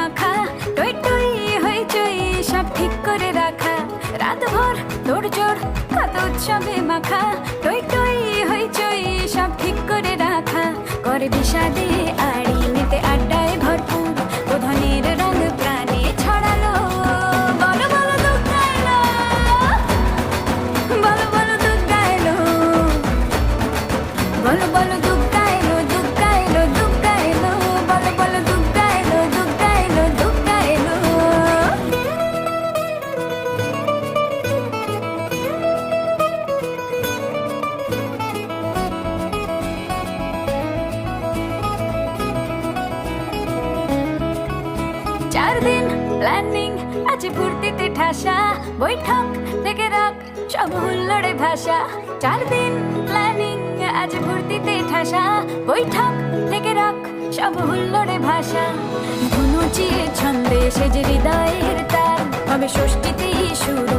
মাখা টই টই সব ঠিক করে রাখা। রাত ভর জোর কত উৎসবে মাখা টই টই সব ঠিক করে রাখা। করে বিষাদে আড়ি নিতে আড্ডায় ভরপুর প্রধানের রঙ প্রাণে ছড়ালো। বলো বলো দুগ্গা এলো বলো বলো দুগ্গা এলো বলো বলো আছে ফুর্তিতে ঠাসা, বৈঠক থেকে রাখ সব হুল্লোড়ে ভাষা। চার দিন প্ল্যানিং আজ ফুর্তিতে ঠাসা, বৈঠক থেকে রাখ সব হুল্লোড়ে ভাষা। ধুনুচিয়ে ছন্দে সেজে হৃদয়ের তার, হবে ষষ্ঠীতেই শুরু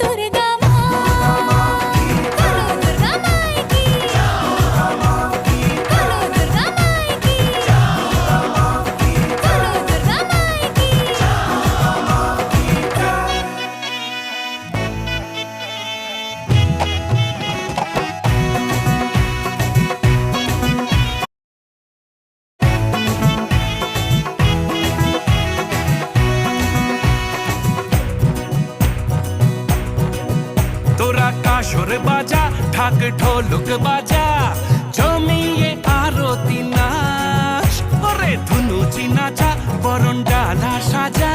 দূরে ঢাক ঢোলক বাজা জমিয়ে আরতি নাচ ওরে ধুনু চিনাচা বরণ ডালা সাজা